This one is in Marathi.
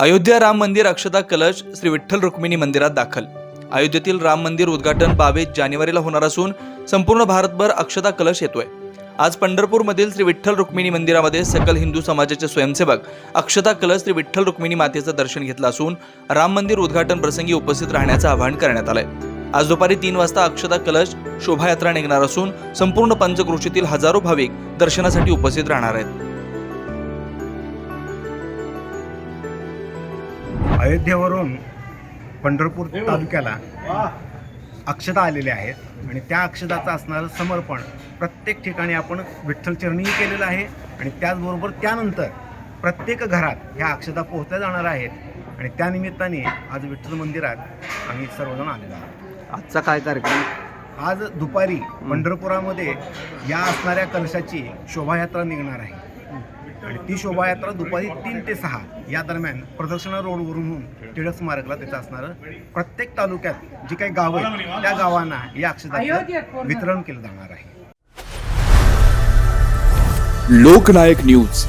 अयोध्या राम मंदिर अक्षता कलश श्री विठ्ठल रुक्मिणी मंदिरात दाखल. अयोध्येतील राम मंदिर उद्घाटन बावीस जानेवारीला होणार असून संपूर्ण भारतभर अक्षता कलश येतोय. आज पंढरपूरमधील श्री विठ्ठल रुक्मिणी मंदिरामध्ये सकल हिंदू समाजाचे स्वयंसेवक अक्षता कलश श्री विठ्ठल रुक्मिणी मातेचं दर्शन घेतलं असून राम मंदिर उद्घाटन प्रसंगी उपस्थित राहण्याचं आवाहन करण्यात आलंय. आज दुपारी तीन वाजता अक्षता कलश शोभायात्रा निघणार असून संपूर्ण पंचकृषीतील हजारो भाविक दर्शनासाठी उपस्थित राहणार आहेत. अयोध्येवरून पंढरपूर तालुक्याला अक्षता आलेल्या आहेत. आणि त्या अक्षताचं असणारं समर्पण प्रत्येक ठिकाणी आपण विठ्ठलचरणीही केलेलं आहे. आणि त्याचबरोबर त्यानंतर प्रत्येक घरात ह्या अक्षता पोहोचल्या जाणार आहेत. आणि त्यानिमित्ताने आज विठ्ठल मंदिरात आम्ही सर्वजण आलेलो आहोत. आजचा काय कार्यक्रम? आज दुपारी पंढरपुरामध्ये या असणाऱ्या कलशाची शोभायात्रा निघणार आहे. आणि ती शोभायात्रा दुपारी तीन ते सहा या दरम्यान प्रदर्शना रोडवरून टिळक स्मारकला त्याचं असणारं प्रत्येक तालुक्यात जी काही गावं आहेत त्या गावांना या अक्षताचं वितरण केलं जाणार आहे. लोकनायक न्यूज.